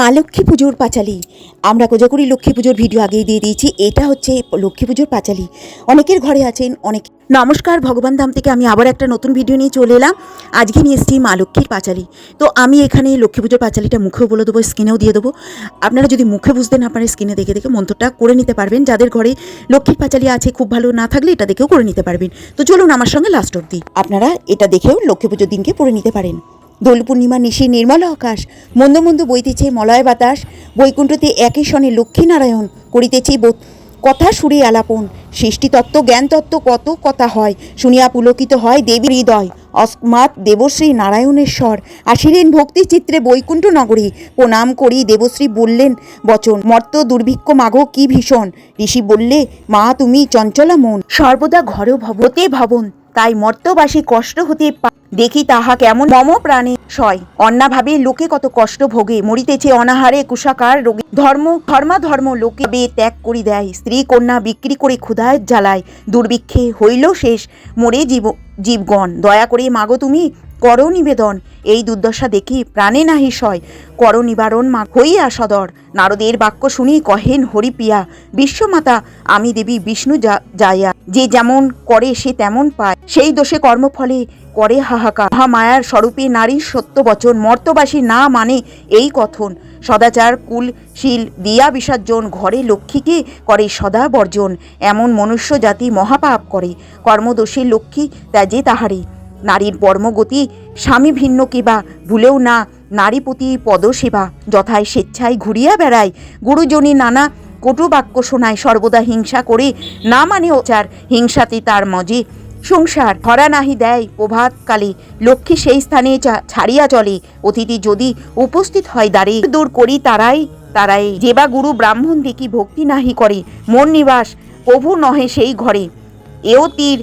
মা লক্ষ্মী পুজোর পাঁচালি। আমরা কোজাগুড়ি লক্ষ্মী পুজোর ভিডিও আগেই দিয়ে দিয়েছি। এটা হচ্ছে লক্ষ্মী পুজোর পাঁচালি। অনেকের ঘরে আছেন, অনেক নমস্কার, ভগবান ধাম থেকে আমি আবার একটা নতুন ভিডিও নিয়ে চলে এলাম। আজকে নিয়ে এসেছি মা লক্ষ্মীর পাঁচালি। তো আমি এখানে লক্ষ্মী পুজোর পাঁচালিটা মুখেও বলে দেবো, স্ক্রিনেও দিয়ে দেবো। আপনারা যদি মুখে বুঝতে না পারেন, স্ক্রিনে দেখে দেখে মন্ত্রটা করে নিতে পারবেন। যাদের ঘরে লক্ষ্মীর পাঁচালি আছে, খুব ভালো না থাকলে এটা দেখেও করে নিতে পারবেন। তো চলুন আমার সঙ্গে লাস্ট অব্দি আপনারা এটা দেখেও লক্ষ্মী পুজোর দিনকে পড়ে নিতে পারেন। দোল পূর্ণিমা নিশি নির্মল আকাশ, মন্দ মন্দ বইতেছে মলয় বাতাস, বৈকুণ্ঠতে একই সনে লক্ষ্মীনারায়ণ করিতেছে কথা সুরে আলাপন, সৃষ্টিতত্ত্ব জ্ঞানতত্ত্ব কত কথা হয়, শুনিয়া পুলকিত হয় দেবী হৃদয়, অস্মাৎ দেবশ্রী নারায়ণেশ্বর আসিলেন ভক্তি চিত্রে বৈকুণ্ঠ নগরী, প্রণাম করি দেবশ্রী বললেন, বচন মর্ত দুর্ভিক্ষ মাগো কি ভীষণ, ঋষি বললে, মা তুমি চঞ্চলা মন, সর্বদা ঘরেও ভবতে ভবন, তাই মর্তবাসী কষ্ট হতে দেখি তাহা কেমন। মম প্রাণে সয়। অন্যাভাবে লোকে কত কষ্ট ভোগে, মরিতেছে অনাহারে কুশাকার রোগে। ধর্ম ধর্মা ধর্ম লোকে বে ত্যাগ করি দেয়, স্ত্রী কন্যা বিক্রি করে ক্ষুধায় জ্বালায়। দুর্ভিক্ষে হইল শেষ, মরে জীব, জীবগণ। দয়া করে মাগো তুমি, করো নিবেদন। এই দুর্দশা দেখি প্রাণে নাহি সয়। কর নিবারণ মা, হইয়া সদর। নারদের বাক্য শুনি কহেন হরিপ্রিয়া, বিশ্বমাতা আমি দেবী বিষ্ণু যাইয়া যে যেমন করে সে তেমন পায়। সেই দোষে কর্মফলে করে হাহাকার। মহামায়ার স্বরূপে নারীর সত্য বচন মর্তবাসী না মানে এই কথন। সদাচার, কুল কুলশীল দিয়া বিসর্জন, ঘরে লক্ষ্মীকে করে সদা বর্জন। এমন মনুষ্য জাতি মহাপাপ করে। কর্মদোষে লক্ষ্মী ত্যাজে তাহারে। নারীর বর্মগতি স্বামী ভিন্ন কিবা, ভুলেও না নারী নারীপতি পদসেবা। যথায় স্বেচ্ছায় ঘুরিয়া বেড়ায়। গুরুজনী নানা কটু বাক্য শোনায়, সর্বদা হিংসা করে। না মানে চার হিংসাতে তার মজে। সংসার ধরা নাহি দেয় প্রভাতকালে লক্ষ্মী সেই স্থানে ছাড়িয়া চলে। অতিথি যদি উপস্থিত হয় দ্বারে, দূর করি তারাই তারাই। যেবা গুরু ব্রাহ্মণ দেখি ভক্তি নাহি করে, মন নিবাস প্রভু নহে সেই ঘরে। এও তীর,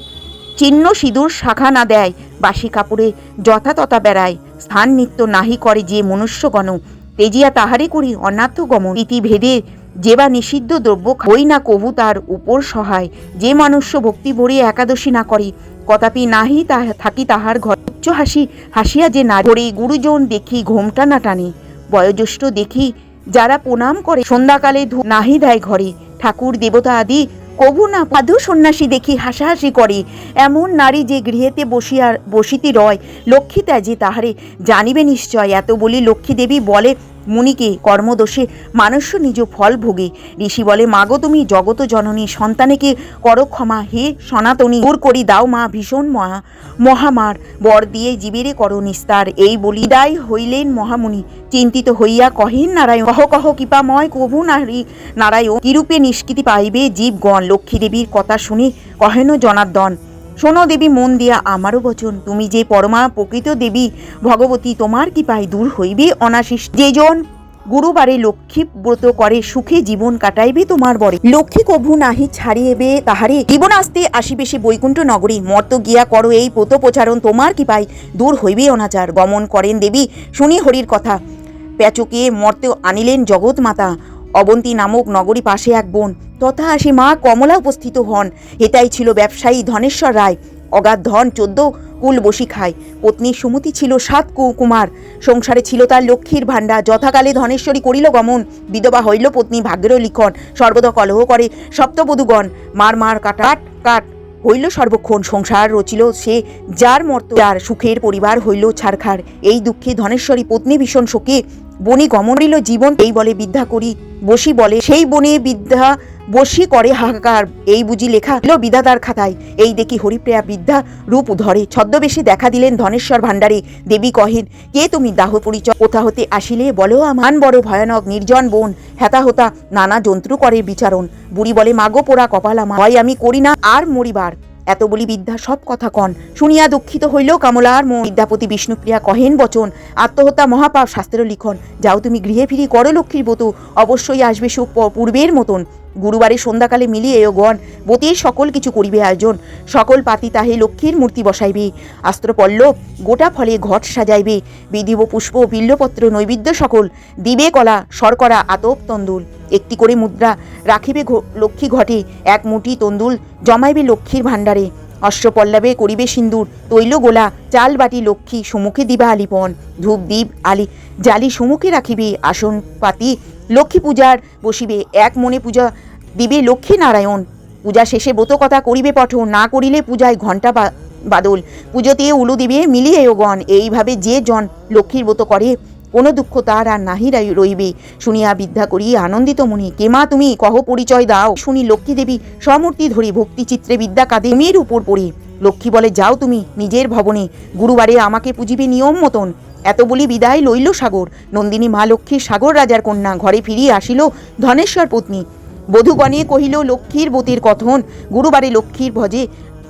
চিহ্ন সিঁদুর শাখা না দেয়, বাসি কাপড়ে যথাতথা বেড়ায়। স্থান নিত্য নাহি করে যে মনুষ্যগণ। তেজিয়া তাহারে করি অনাথ গমন ইতি ভেদে যে বা নিষিদ্ধ দ্রব্য হই না কভু তার উপর সহায়। যে মনুষ্য ভক্তি ভরে একাদশী না করে, কদাপি নাহি তা- থাকি তাহার ঘর। উচ্চ হাসি, হাসিয়া যে না করে গুরুজন দেখি ঘোমটা না টানে। বয়োজ্যেষ্ঠ দেখি যারা প্রণাম করে, সন্ধ্যাকালে নাহি দেয় ঘরে। ঠাকুর দেবতা আদি কভু না সাধু সন্ন্যাসী দেখি হাসাহাসি করে। এমন নারী যে গৃহেতে বসিয়া, বসিতি রয়, লক্ষ্মী ত্যাজি তাহারে। জানিবে নিশ্চয়, এত বলি লক্ষ্মী দেবী বলে মুনিকে কর্মদোষে মানুষ নিজ ফল ভোগে। ঋষি বলে, মাগো, তুমি জগত জননী সন্তানেকে করো ক্ষমা। হে সনাতনী, দূর করি দাও মা ভীষণ মহা, মহামার। বর দিয়ে জীবেরে কর নিস্তার। এই বলি দায় হইলেন মহামুনি। চিন্তিত হইয়া কহেন নারায়ণ, কহ কহ, কৃপাময় কভু নারী। নারায়ণ, কিরূপে নিষ্কৃতি পাইবে জীবগণ? লক্ষ্মী দেবীর কথা শুনে কহেন জনার্দন শোনো দেবী, মন দিয়া আমারও বচন। তুমি যে পরমা, প্রকৃত দেবী, ভগবতী, তোমার কি পাই দূর হইবে অনাশিস। যেজন গুরুবারে লক্ষ্মী ব্রত করে, সুখে জীবন কাটাইবে তোমার বরে। লক্ষ্মী কভু নাহি ছাড়িয়েবে তাহারে। জীবন আসতে আসিবে সে বৈকুণ্ঠ নগরী। মর্ত গিয়া করো এই ব্রত প্রচারণ, তোমার কি পাই দূর হইবে অনাচার। গমন করেন দেবী, শুনি হরির কথা। প্যাচকে মর্তে আনিলেন জগৎ মাতা অবন্তী নামক নগরী পাশে এক বোন। তথা আসে মা কমলা উপস্থিত হন। এটাই ছিল ব্যবসায়ী ধনেশ্বর রায়। অগাধ ধন, চোদ্দ কুল বসি খায়। পত্নী সুমতি ছিল সাত কুমার সংসারে ছিল তার লক্ষ্মীর ভাণ্ডার। যথাকালে ধনেশ্বরী করিল গমন। বিধবা হইল পত্নী ভাগ্যের লিখন। সর্বদা কলহ করে সপ্তবধূগণ। মার মার কাটাট কাট হইল সর্বক্ষণ। সংসার রচিল সে যার মর্ত। যার সুখের পরিবার হইল ছারখার। এই দুঃখে ধনেশ্বরী পত্নী ভীষণ শোকে। বনি গমন রইল জীবন এই বলে বিদ্যা করি, বসি বলে, সেই বনে বিদ্যা বসি করে হাহাকার। এই বুঝি লেখা হলো বিধাতার খাতায়। এই দেখি হরিপ্রিয়া বিদ্যা রূপ ধরে, ছদ্মবেশে দেখা দিলেন ধনেশ্বর ভাণ্ডারে। দেবী কহেন, কে তুমি দাহ পরিচয়? কোথা হতে আসিলে বলো আমান বড় ভয়ানক নির্জন বোন, হেতা হোতা নানা জন্তু করে বিচারণ। বুড়ি বলে, মাগো পোড়া কপাল আমার হয় আমি করি না, আর মরিবার। এত বলি বিদ্যা, সব কথা কন। শুনিয়া দুঃখিত হইল কামলার মন। বিদ্যাপতি বিষ্ণুপ্রিয়া কহেন, বচন, আত্মহত্যা মহাপাপ, শাস্ত্রের লিখন। যাও তুমি গৃহে ফিরি করো লক্ষ্মীর বতু অবশ্যই আসবে সুখ পূর্বের মতন। গুরুবারে সন্ধ্যাকালে মিলিয়ে গণ, বতীর সকল কিছু করিবে আয়োজন। সকল পাতি তাহে লক্ষ্মীর মূর্তি বসাইবে। আস্ত্র পল্লব গোটা ফলে ঘট সাজাইবে। বিধিব পুষ্প, বিল্লপত্র, নৈবেদ্য সকল, দিবে কলা, শর্করা, আতপ, তন্দুল। একটি করে মুদ্রা রাখিবে লক্ষ্মী ঘটে। এক মুঠি তন্দুল জমাইবে লক্ষ্মীর ভাণ্ডারে। অশ্বপল্লবে করিবে সিন্দুর, তৈল গোলা, চাল বাটি লক্ষ্মী সুমুখে দিবা আলিপন। ধূপ দ্বীপ আলি, জালি সুমুখে রাখিবে আসন পাতি। লক্ষ্মী পূজার বসিবে। এক মনে পূজা দিবে লক্ষ্মী নারায়ণ পূজা শেষে ব্রত কথা করিবে পঠন, না করিলে পূজায় ঘণ্টা বাদল। পুজোতে উলু দিবে মিলিয়ে গণ, এইভাবে যে জন লক্ষ্মীর ব্রত করে, কোনো দুঃখ তার আর নাহি রাই- রইবে। শুনিয়া বিদ্যা করি, আনন্দিত মনে, কে মা তুমি? কহ পরিচয় দাও। শুনি লক্ষ্মী দেবী সমূর্তি ধরি, ভক্তি চিত্রে বিদ্যা কাঁদে মেয়ের উপর পড়ে। লক্ষ্মী বলে, যাও তুমি নিজের ভবনে, গুরুবারে আমাকে পুজিবে নিয়ম মতন। এত বলি বিদায় লইল সাগর। নন্দিনী মা লক্ষ্মীর সাগর রাজার কন্যা, ঘরে ফিরিয়ে আসিল ধনেশ্বর পত্নী। বধূগণে কহিল, লক্ষ্মীর বতির কথন, গুরুবারে লক্ষ্মীর ভজে।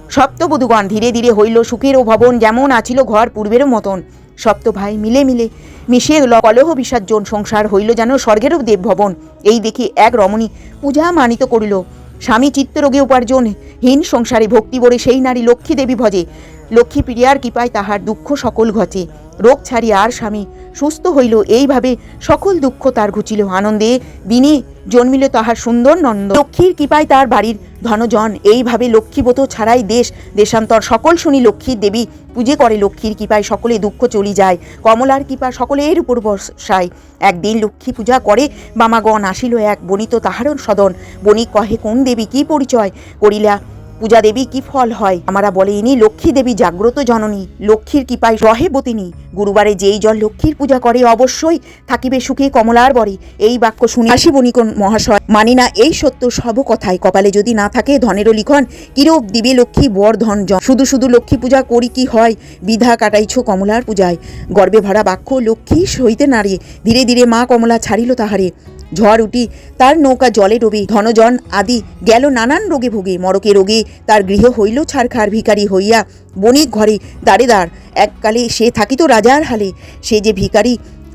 সপ্তবধূগণ ধীরে ধীরে হইল, সুখের ও ভবন যেমন আছিল ঘর পূর্বের মতন। সপ্ত ভাই মিলে মিলে মিশে কলহ বিসর্জন সংসার হইল যেন স্বর্গেরও দেব ভবন। এই দেখে এক রমণী পূজা মানিত করিল। স্বামী চিত্তরোগে উপার্জন, হীন সংসারে ভক্তি বলে সেই নারী লক্ষ্মী দেবী ভজে। লক্ষ্মী প্রিয়ার কৃপায় তাহার দুঃখ সকল ঘটে। রোগ ছাড়ি আর স্বামী সুস্থ হইল, এইভাবে সকল দুঃখ তার ঘুচিল। আনন্দে দিনে জন্মিল তাহার সুন্দর নন্দ। লক্ষ্মীর কৃপায় তার বাড়ির ধনজন, এইভাবে লক্ষ্মীব্রত ছাড়াই দেশ, দেশান্তর সকল শুনি লক্ষ্মীর দেবী পুজো করে। লক্ষ্মীর কৃপায় সকলে দুঃখ চলি যায়, কমলার কৃপা সকলের উপর বর্ষায়। একদিন লক্ষ্মী পূজা করে মামাগণ আসিল এক বনিত তাহারও সদন। বণিক কহে, কোন দেবী, কি পরিচয়? করিলা পূজা দেবী কি ফল হয়? আমরা বলে ইনি লক্ষ্মী দেবী জাগ্রত জননী, লক্ষ্মীর কৃপায় রহে বতিনী। গুরুবারে যেই জল লক্ষ্মীর পূজা করে, অবশ্যই থাকিবে সুখে কমলার বরে। এই বাক্য শুনি আসি বণিকন মহাশয়। মানি না, এই সত্য সব কথায় কপালে যদি না থাকে ধনেরও লিখন, কিরূপ দিবে লক্ষ্মী বর ধন শুধু শুধু লক্ষ্মী পূজা করি কি হয়? বিধা কাটাইছ কমলার পূজায়। গর্বে ভরা বাক্য লক্ষ্মী সইতে নারে। ধীরে ধীরে মা কমলা ছাড়িল তাহারে। ঝড় উঠি তার নৌকা, জলে ডোবে, ধনজন আদি গেল নানান রোগে ভোগে, মরকে রোগে, তার গৃহ হইল ছাড়খার ভিখারি হইয়া, বণিক ঘরে দাঁড়ে দাঁড় এককালে সে থাকিত রাজার হালে, সে যে ভিখারি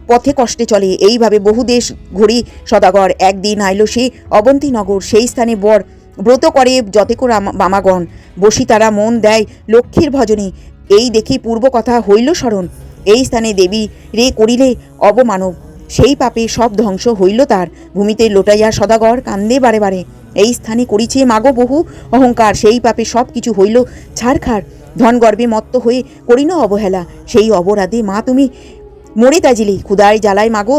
পথে কষ্টে চলে, এইভাবে বহু দেশ ঘুরি সদাগর, একদিন আইল সে অবন্তীনগর, সেই স্থানে বর ব্রত করে যতেক বামাগণ, বসি তারা মন দেয় লক্ষ্মীর ভজনে, এই দেখি পূর্ব কথা হইল স্মরণ, এই স্থানে দেবী রে করিলে অবমানব। সেই পাপে সব ধ্বংস হইল তার। ভূমিতে লোটাইয়া সদাগর, কান্দে বারে বারে। এই স্থানে করিছে মাগো বহু অহংকার, সেই পাপে সব কিছু হইল ছাড়খাড় ধন গর্বে মত্ত হয়ে করিন অবহেলা। সেই অবরাধে মা তুমি মরে তাজিলি। ক্ষুদায় জ্বালায় মাগো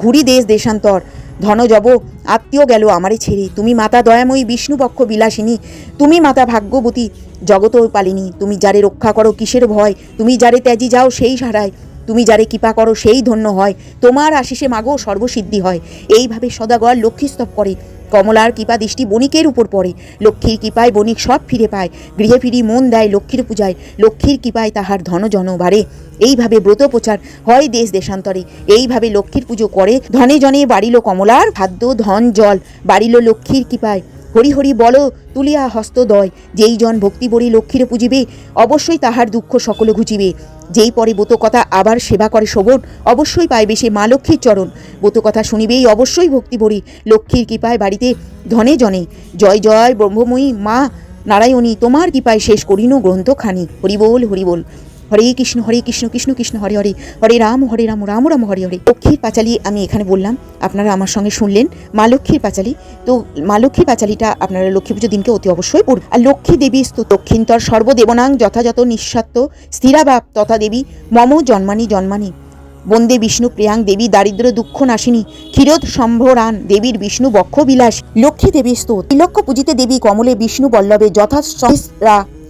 ঘুরি দেশ দেশান্তর। ধন জব আত্মীয় গেল আমারে ছেড়ে। তুমি মাতা দয়াময়ী, বিষ্ণুপক্ষ বিলাসিনী। তুমি মাতা ভাগ্যবতী জগত পালিনী। তুমি যারে রক্ষা করো কিসের ভয়? তুমি যারে ত্যাজি যাও সেই হারায় তুমি যারে কৃপা করো, সেই ধন্য হয়। তোমার আশিসে মাগো সর্বসিদ্ধি হয়। এইভাবে সদাগর লক্ষ্মীস্তব করে। কমলার কৃপা দৃষ্টি বণিকের উপর পড়ে। লক্ষ্মীর কৃপায় বণিক সব ফিরে পায়। গৃহে ফিরি মন দেয় লক্ষ্মীর পূজায়। লক্ষ্মীর কৃপায় তাহার ধন জন বাড়ে এইভাবে ব্রত প্রচার হয় দেশ দেশান্তরে। এইভাবে লক্ষ্মীর পুজো করে। ধনে জনে বাড়িল কমলার খাদ্য ধন জল। বাড়িল লক্ষ্মীর কৃপায়। হরি হরি বল, তুলিয়া হস্তদয় যেই জন ভক্তি বরি লক্ষ্মীর পুজিবে, অবশ্যই তাহার দুঃখ সকলে ঘুচিবে। যেই পরে ব্রতকথা আবার সেবা করে শোভন, অবশ্যই পাইবে সে মা লক্ষ্মীর চরণ। ব্রতকথা শুনিবেই অবশ্যই ভক্তি ভরি, লক্ষ্মীর কৃপায় বাড়িতে ধনে জনে। জয় জয় ব্রহ্মময়ী মা নারায়ণী, তোমার কৃপায় শেষ করিনু গ্রন্থখানি। হরিবোল হরিবোল হরে কৃষ্ণ হরে কৃষ্ণ কৃষ্ণ কৃষ্ণ, হরে হরে হরে রাম হরে রাম রাম রাম, হরে হরে। লক্ষ্মীর পাঁচালী আমি এখানে বললাম, আপনারা আমার সঙ্গে শুনলেন। মা লক্ষ্মীর পাঁচালী, তো মা লক্ষ্মীর পাঁচালীটা আপনারা লক্ষ্মী পুজোর দিনকে অতি অবশ্যই পড়ুন। আর লক্ষ্মী দেবী স্তু দক্ষিণতর সর্বদেবনাং যথাযথ নিঃস্বার্থ স্থিরাভাব তথা দেবী মম জন্মানি জন্মানি। বন্দে বিষ্ণু প্রিয়াং দেবী দারিদ্র দুঃখ নাশিনী, ক্ষীরোদ সম্ভরান দেবীর বিষ্ণু বক্ষ বিলাস। লক্ষ্মী দেবী স্তোত ত্রিলক্ষ পূজিতে দেবী কমলে বিষ্ণু বল্লভে যথা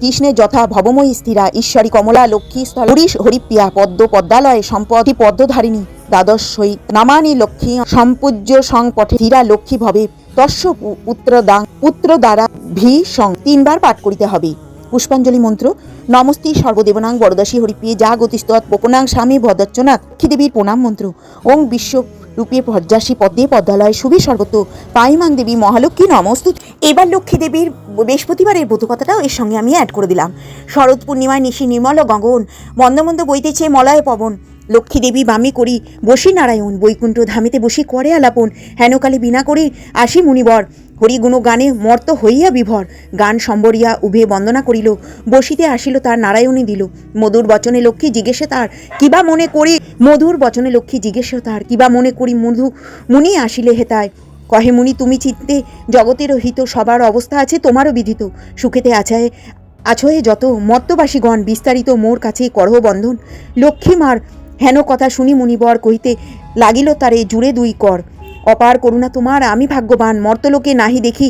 কৃষ্ণের যথা ভবময়ী স্থিরা ঈশ্বরী কমলা লক্ষ্মী স্থল হরিশ হরিপ্রিয়া পদ্ম পদ্মালয়ে সম্পত্তি পদ্মধারিণী দ্বাদশ সহিত নামানি লক্ষ্মী সম্পূজ্য সংপঠে ধীরা লক্ষ্মী ভবে তস্য পু- পুত্র দাং পুত্র দ্বারা ভি সং তিনবার পাঠ করিতে হবে। পুষ্পাঞ্জলি মন্ত্র, নমস্তি সর্বদেবনাং বরদাসী হরিপ্রিয়ে যা গতিস্তৎ পোপনাং স্বামী ভদ্রচ্চনাথ লক্ষ্মীদেবীর প্রণাম মন্ত্র। ওং বিশ্ব রূপে ভজ্জাসী পদ্মে পদ্মালয় শুভে সর্বত পাইমাং দেবী মহালক্ষ্মী নমস্তু এবার লক্ষ্মী দেবীর বৃহস্পতিবারের ব্রত কথাটাও এর সঙ্গে আমি অ্যাড করে দিলাম। শরৎ পূর্ণিমায় নিশি নির্মল গগন, মন্দ মন্দ বইতেছে মলয় পবন, লক্ষ্মী দেবী বামে করি, বসি নারায়ণ, বৈকুণ্ঠ ধামেতে বসি করে আলাপন হেনকালে বিনা করি আসি মুনিবর হরিগুণ গানে মর্ত হইয়া বিভর, গান সম্বরিয়া উভে বন্দনা করিল, বসিতে আসিল তার নারায়ণী দিল, মধুর বচনে লক্ষ্মী জিজ্ঞেসে তার, কিবা মনে করি? মধুর বচনে লক্ষ্মী জিজ্ঞেসে তার, কিবা মনে করি মধু, মুনি আসিলে হেতায়? কহে মুনি, তুমি চিত্তে জগতের হিত সবার অবস্থা আছে, তোমারও বিধিত। সুখেতে আছে আছহে যত মত্তবাসীগণ বিস্তারিত মোর কাছে করহ বন্ধন। লক্ষ্মী মার হেন কথা শুনি মুনিবর কহিতে, লাগিল তারে জুড়ে দুই কর। অপার করুণা তোমার, আমি ভাগ্যবান, মর্তলোকে নাহি দেখি।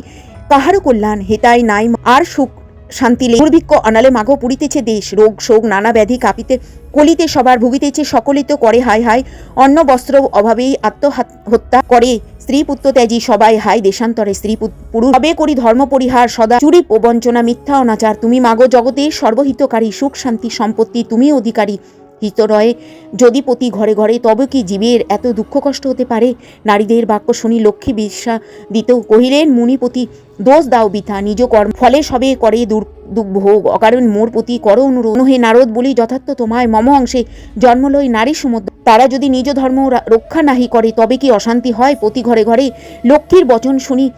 কাহারও কল্যাণ, হেতাই নাই, আর সুখ শান্তি দুর্ভিক্ষ অনালে মাঘ পুরিতেছে দেশ, রোগ শোক নানা ব্যাধি কাঁপিতে, কলিতে সবার ভুগিতেছে সকলে তো করে হাই হাই অন্ন বস্ত্র অভাবেই আত্মহত্যা করে। স্ত্রী পুত্র ত্যাজি সবাই, হাই দেশান্তরে স্ত্রী পুত- পুরুষ সবে করি ধর্ম পরিহার, সদা চুরি বঞ্চনা, মিথ্যা অনাচার। তুমি মাগো জগতের সর্বহিতকারী, সুখ, শান্তি, সম্পত্তি, তুমি অধিকারী। হিতরয়ে যদি প্রতি ঘরে ঘরে, তবে কি জীবের এত দুঃখ কষ্ট হতে পারে? নারীদের বাক্য শুনি লক্ষ্মী বিশ্বা দিত কহিলেন মুনিপতি দোষ দাও বিথা, নিজ কর্ম। ফলে সবে করে দুর দুর্ভোগ অকারণ মোর প্রতি কর অনুরোধ। হে নারদ, বলি যথার্থ তোমায়। মম অংশে জন্মলই নারী সমুদ্র তারা যদি নিজ ধর্ম রক্ষা নাহি করে, তবে কি অশান্তি হয়? প্রতি ঘরে ঘরে লক্ষ্মীর বচন শুনি।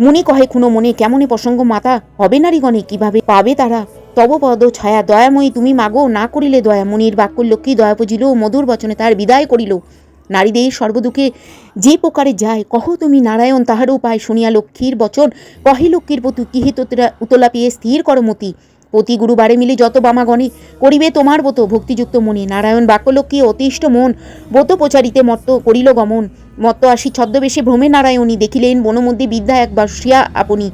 মুনি কহে, খুনো মনে, কেমনে প্রসঙ্গ মাতা? হবে নারীগণে, কীভাবে পাবে তারা? তব পদ ছায়া, দয়াময়ী, তুমি মাগো, না করিলে দয়া। মুনির বাক্য লক্ষ্মী দয়া পুজিল মধুর বচনে তার বিদায় করিল। নারীদের সর্বদুঃখে যে প্রকারে যায়, কহ তুমি নারায়ণ, তাহার উপায় শুনিয়া লক্ষ্মীর বচন। কহে লক্ষ্মীর পতু কিহে তোতরা, উতলা পেয়ে স্থির করমতি প্রতি গুরুবারে মিলে যত বামাগণে করিবে তোমার বত ভক্তিযুক্ত মনে নারায়ণ বাক্যলক্ষ্মী অতিষ্ঠ মন, ব্রত প্রচারিতে মত্ত করিল গমন। মত্ত আসি ছদ্মবেশে ভ্রমে নারায়ণী দেখিলেন বনমধ্যে বিদ্যা এক বাসিয়া আপনি।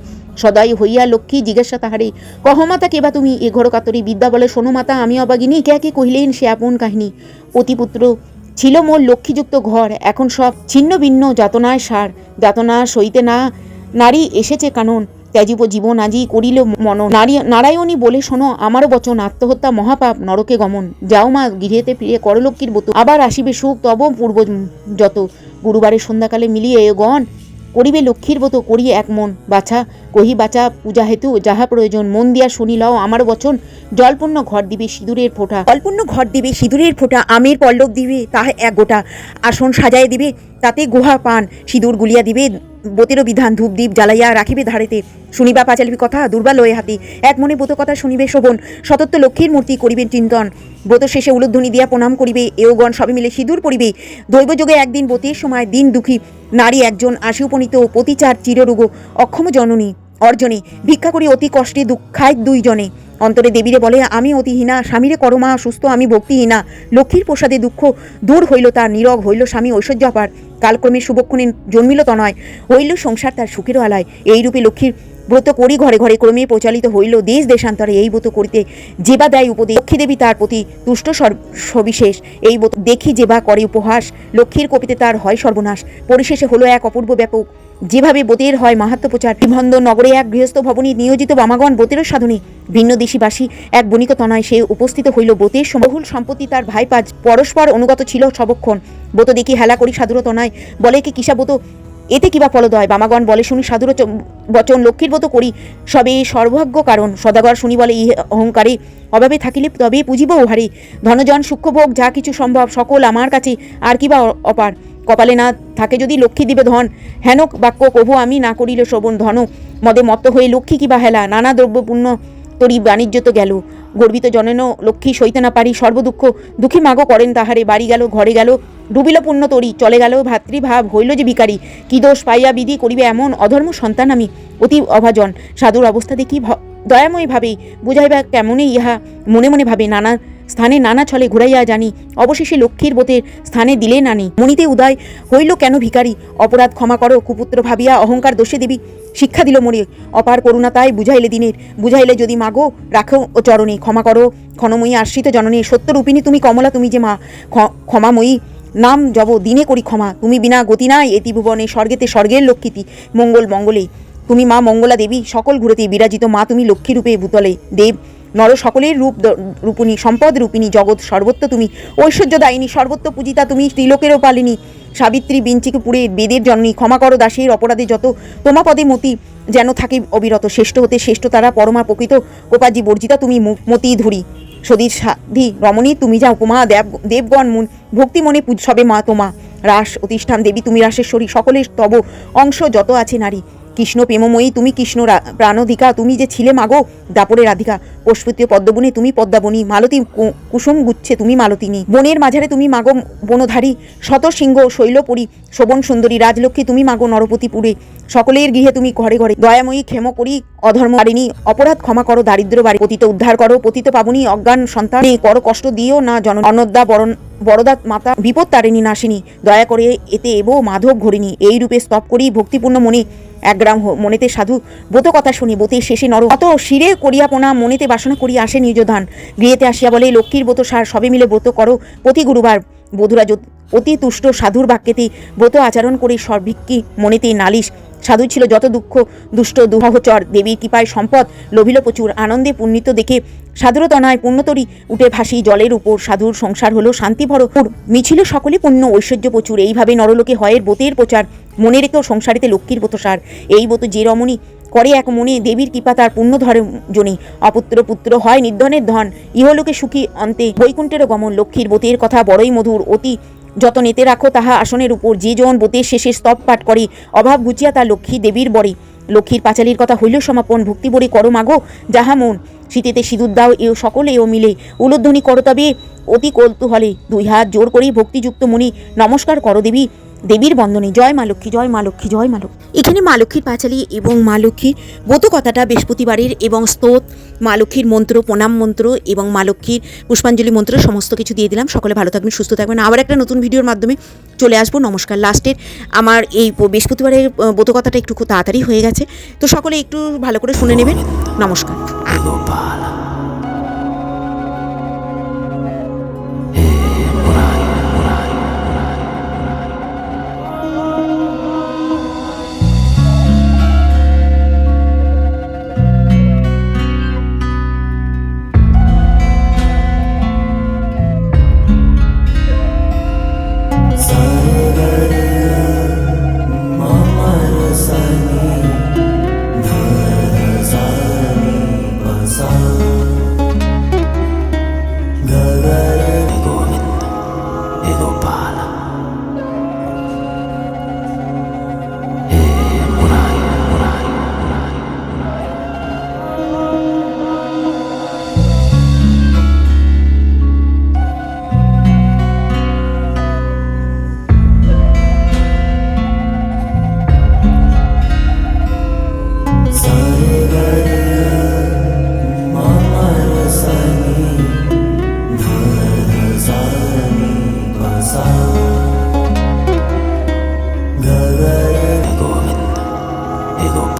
সদাই হইয়া লক্ষ্মী জিজ্ঞাসা তাহারে, কহ মাতা কেবা তুমি? এ ঘর কাতরি বিদ্যা বলে, শোনো মাতা, আমি অবাগিনী, কে কে কহিলেন সে আপন কাহিনী? পতিপুত্র ছিল মোর লক্ষ্মীযুক্ত ঘর, এখন সব ছিন্ন ভিন্ন, যাতনায় সার, যাতনা সইতে না, নারী এসেছে কানন। ত্যাজিব জীবন আজি করিল মন নারী নারায়ণী বলে, শোনো, আমারও বচন, আত্মহত্যা মহাপাপ, নরকে গমন। যাও মা, গৃহেতে ফিরে করলক্ষ্মীর বতু আবার আসিবে সুখ, তব পূর্ব যত। গুরুবারে সন্ধ্যাকালে মিলিয়ে গণ। করিবে লক্ষ্মীর মতো করি এক মন। বাছা, কহি বাছা, পূজা হেতু, যাহা প্রয়োজন, মন দিয়া শুনিলাও আমার বচন। জলপূর্ণ ঘর দিবে সিঁদুরের ফোঁটা। জলপূর্ণ ঘর দিবে সিঁদুরের ফোঁটা, আমের পল্লব দিবে তাহা এক গোটা। আসন সাজায় দিবে, তাতে গুহা পান। সিঁদুর গুলিয়া দিবে বতেরও বিধান ধূপ দ্বীপ জ্বালাইয়া রাখিবে ধারেতে। শুনিবা পাঁচালিবি কথা দুর্বা লয়ে হাতি। এক মনে ব্রত কথা শুনিবে শোভন। সতত্ব লক্ষ্মীর মূর্তি করিবেন চিন্তন। ব্রত শেষে উলুধ্বনি দিয়া প্রণাম করিবে। এওগণ সবে মিলে সিঁদুর পরিবে দৈবযোগে একদিন ব্রতের সময় দিন দুঃখী। নারী একজন আশি উপনীত পতিচার চিররোগ। অক্ষম জননী অর্জনে। ভিক্ষা করি অতি কষ্টে দুঃখায় দুইজনে। অন্তরে দেবীরে বলে, আমি অতিহীনা স্বামীরে করমা সুস্থ, আমি ভক্তিহীনা লক্ষ্মীর প্রসাদে দুঃখ দূর হইল তার, নীরব হইল স্বামী ঐশ্বর্য অপার কালক্রমে শুভক্ষণে জন্মিল তনয়, হইল সংসার তার সুখের আলায়। এইরূপে লক্ষ্মীর ব্রত করি ঘরে ঘরে, ক্রমে প্রচালিত হইল দেশ দেশান্তরে। এই ব্রত করিতে যেবা দেয় উপদেশ, লক্ষ্মী দেবী তার প্রতি তুষ্ট সবিশেষ। এই ব্রত দেখি যেবা করে উপহাস, লক্ষ্মীর কপিতে তার হয় সর্বনাশ। পরিশেষে হলো এক অপূর্ব ব্যাপক যেভাবে বোতের হয় মাহাত্ম প্রচার বিভন্দ নগরে এক গৃহস্থ ভবনী নিয়োজিত বামাগণ বোতের সাধনে, ভিন্ন দেশীবাসী এক বণিক তনয় সে উপস্থিত হইল বোতের বহুল সম্পত্তি তার ভাই পাঁচ পরস্পর অনুগত ছিল সবক্ষণ। বোত দেখি হেলা করি সাধুর তনয়, বলে কি কিসা বোত, এতে কিবা ফলদয়? বামাগণ বলে শুনি সাধুর বচন, লক্ষ্মীর মতো করি, সবে সর্বভাগ্য কারণ। সদাগর শুনি বলে ইহে অহংকারে, অভাবে থাকিলে তবে পুজিব ওহারে ধনজন সূক্ষ্মভোগ যা কিছু সম্ভব, সকল আমার কাছে, আর কিবা অপার। কপালে না থাকে যদি লক্ষ্মী দিবে ধন। হেন বাক্য কভু আমি না করিল শ্রবণ ধন। মদে মত্ত হয়ে লক্ষ্মী কিবা হেলা? নানা দ্রব্যপূর্ণ তরি বাণিজ্য তো গেল। গর্বিত জনেন লক্ষ্মী সইতে না পারি। সর্বদুঃখ দুঃখী মাগো করেন তাহারে। বাড়ি গেল, ঘরে গেল। ডুবিল পুণ্য তরি, চলে গেল ভাতৃভাব, হইল যে বিকারী কি দোষ পাইয়া বিধি করিবে এমন অধর্ম সন্তান আমি? অতি অভাজন, সাধুর অবস্থা দেখি ভ- দয়াময় ভাবে? বুঝাইবা কেমনই ইহা? মনে মনে ভাবে, নানা স্থানে নানা ছলে ঘুরাইয়া জানি, অবশেষে লক্ষ্মীর বোতের স্থানে দিলে নানি। মনিতে উদয় হইল কেন ভিকারি অপরাধ ক্ষমা করো, কুপুত্র ভাবিয়া অহংকার দোষে দেবী। শিক্ষা দিল মরে অপার করুণা তাই বুঝাইলে দিনের। বুঝাইলে যদি মাগো, রাখো ও চরণে। ক্ষমা করো, ক্ষণময়ী আশ্রিত জননী, সত্যরূপিণী তুমি কমলা, তুমি যে মা ক্ষ- ক্ষমাময়ী নাম জব দিনে করি ক্ষমা। তুমি বিনা গতি নাই এতি ভুবনে স্বর্গেতে স্বর্গের লক্ষ্মীতি, মঙ্গল মঙ্গলে তুমি মা মঙ্গলা দেবী, সকল ঘুরতে বিরাজিত মা তুমি লক্ষ্মী রূপে ভূতলে। দেব, নর সকলের রূপ রূপিণী, সম্পদ রূপিণী, জগৎ সর্বত্র তুমি। ঐশ্বর্য দায়িনী, সর্বত্র পূজিতা তুমি, স্ত্রীলোকেরও পালিনী। সাবিত্রী বিঞ্চিকে পুরে বেদের জননী, ক্ষমা করো দাসের অপরাধে যত তোমা পদে মতি যেন থাকে অবিরত। শ্রেষ্ঠ হতে শ্রেষ্ঠ তারা, পরমা প্রকৃত, কোপাজি বর্জিতা তুমি মতি ধুরি। সদীর সাধি রমণী, তুমি যা উপমা দেব, দেবগণ মন ভক্তি মনে পুজ সবে মা তোমা। রাস অতিষ্ঠান দেবী, তুমি রাসেশ্বরী সকলের তব অংশ যত আছে নারী। কৃষ্ণ প্রেমময়ী, তুমি কৃষ্ণ প্রাণধিকা, তুমি যে ছিলে মাগো, দাপরে রাধিকা পশুপতীয় পদ্মবনে তুমি পদ্মাবনী, মালতী কুসুম গুচ্ছে, তুমি মালতিনী, বনের মাঝারে তুমি মাগো বনধারী, শত সিংহ শৈলপুরী, শোভন সুন্দরী, রাজলক্ষ্মী, তুমি মাগো নরপতিপুরে, সকলের গৃহে তুমি ঘরে ঘরে, দয়াময়ী, ক্ষেম করি, অধর্ম বারিণী অপরাধ ক্ষমা করো, দারিদ্র বাড়ি, পতিত উদ্ধার করো, পতিত পাবনী, অজ্ঞান সন্তান করো কষ্ট দিও না জন অন্নদা বরণ বড়দা মাতা, বিপদ তারিণী নাসিনী দয়া করে এতে এবো মাধব ঘরিণী, এই রূপে স্তব করি, ভক্তিপূর্ণ মনে একগ্রাম হো- মনেতে সাধু বোত কথা শুনি বোতে শেষে নর। অত শিরে করিয়া পোনা, মনেতে বাসনা করিয়া আসে নিজ ধান গৃহেতে আসিয়া বলে, লক্ষ্মীর বোত সার, সবে মিলে ব্রত করো প্রতি গুরুবার। বধুরা অতি তুষ্ট সাধুর বাক্যেতে ব্রত আচরণ করে সর্বিক্কি মনেতে নালিশ। সাধু ছিল যত দুঃখ, দুষ্ট দুহচর দেবী কৃপায় সম্পদ লোভিল প্রচুর। আনন্দে পুণ্যিত দেখে সাধুর তনায় পুণ্যতরী উঠে ভাসি জলের উপর। সাধুর সংসার হলো শান্তি ভরপুর। মিছিল সকলে পুণ্য, ঐশ্বর্য প্রচুর। এইভাবে নরলোকে হয়ের বোতের প্রচার। মনে রেখেও সংসারিতে লক্ষ্মীর বোতসার। এই বোত যে রমণী করে এক মনে দেবীর কৃপা তার পুণ্য ধরে জনী। অপুত্র পুত্র হয় নির্ধনের ধন, ইহলোকে সুখী অন্তে বৈকুণ্ঠের গমন। লক্ষ্মীর বতের কথা বড়ই মধুর। অতি যত নেতে রাখো তাহা আসনের উপর। যে জন বোতের শেষে স্তব পাঠ করে, অভাব ঘুচিয়া তা লক্ষ্মী দেবীর বরে। লক্ষ্মীর পাঁচালির কথা হইল সমাপন। ভক্তি বরে করো মাগো, যাহা মন। শীতেতে সিঁদুর দাও, এও সকলে ও মিলে। উলুধ্বনি করো তবে অতি কৌতূহলে। দুই হাত জোর করি ভক্তিযুক্ত মনি, নমস্কার করো দেবী। দেবীর বন্দনে জয় মা লক্ষ্মী জয় মা লক্ষ্মী জয় মা লক্ষ্মী। এখানে মা লক্ষ্মীর পাঁচালি এবং মা লক্ষ্মীর ব্রত কথাটা বৃহস্পতিবারের এবং স্তোত মা লক্ষ্মীর মন্ত্র প্রণাম মন্ত্র এবং মা লক্ষ্মীর পুষ্পাঞ্জলি মন্ত্র সমস্ত কিছু দিয়ে দিলাম। সকলে ভালো থাকবেন সুস্থ থাকবেন। আবার একটা নতুন ভিডিওর মাধ্যমে চলে আসব। নমস্কার লাস্টের। আমার এই বৃহস্পতিবারের আহ, কথাটা একটু খুব তাড়াতাড়ি হয়ে গেছে। তো সকলে একটু ভালো করে শুনে নেবেন। নমস্কার.